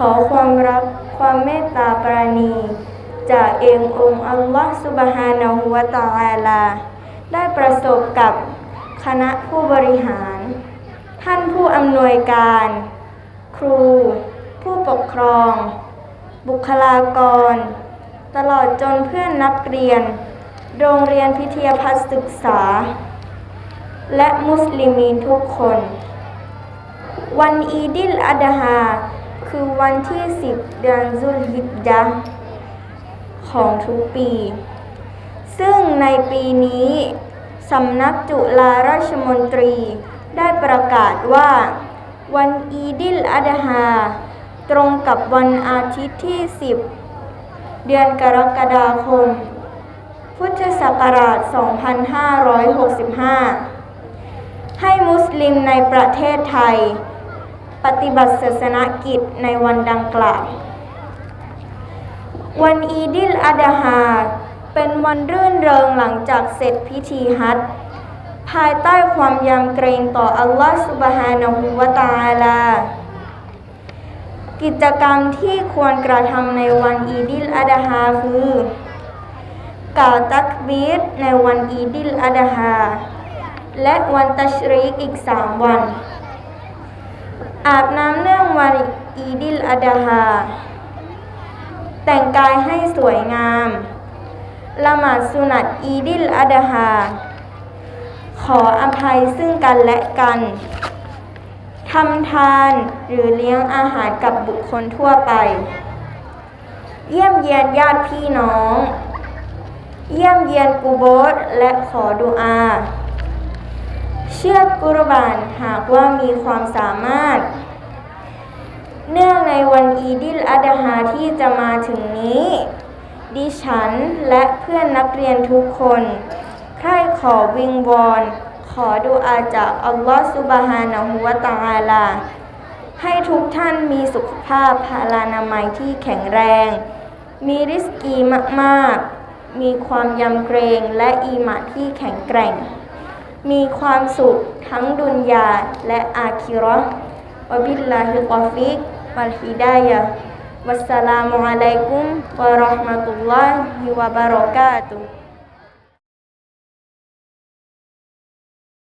ขอความรักความเมตตาปราณี จากเององค์อัลลอฮฺสุบฮานะฮูวะตะอาลา ได้ประสบกับคณะผู้บริหาร ท่านผู้อำนวยการ ครู ผู้ปกครอง บุคลากร ตลอดจนเพื่อนนักเรียน โรงเรียนพิทยาพัฒน์ศึกษา และมุสลิมีนทุกคน วันอีดิลอัดฮา คือวันที่ 10 เดือนซุลฮิจญะห์ของทุกปี ซึ่งในปีนี้สำนักจุฬาราชมนตรีได้ประกาศว่า วันอีดิลอัดฮา ตรงกับวันอาทิตย์ที่ 10 เดือนกรกฎาคม พุทธศักราช 2565 ให้มุสลิมในประเทศไทย ปฏิบัติศาสนกิจในวันดังกล่าว วันอีดิลอัดาฮา เป็นวันรื่นเริงหลังจากเสร็จพิธีฮัจภายใต้ความยำเกรงต่ออัลลอฮฺสุบฮานะฮูวะตาลา กิจกรรมที่ควรกระทำในวันอีดิลอัดาฮาคือกล่าวตักบีรในวันอีดิลอัดาฮา และวันตัชรีกอีกสามวัน อาบน้ำเนื่องวันอีดิลอัดฮา แต่งกายให้สวยงามละหมาดสุนัตอีดิลอัดฮา ขออภัยซึ่งกันและกันทำทานหรือเลี้ยงอาหารกับบุคคลทั่วไป เยี่ยมเยียนญาติพี่น้อง เยี่ยมเยียนกูโบสและขอดุอา เชือกุรบานหากว่ามีความสามารถ เนื่องในวันอีดิลอัดฮาที่จะมาถึงนี้ ดิฉันและเพื่อนนักเรียนทุกคน ใคร่ขอวิงวอนขอดุอาจากอัลลอฮฺซุบฮานะฮูวะตะอาลา ให้ทุกท่านมีสุขภาพพลานามัยที่แข็งแรง มีริสกีมาก ๆ มีความยำเกรงและอีหมาที่แข็งแกร่ง มีความสุขทั้งดุนยาและอาคิรอวบิลลาฮิกอฟิกวัลฮิดายะวัสสลามุอะลัยกุมวะราะห์มะตุลลอฮิวะบะเราะกาตุฮ์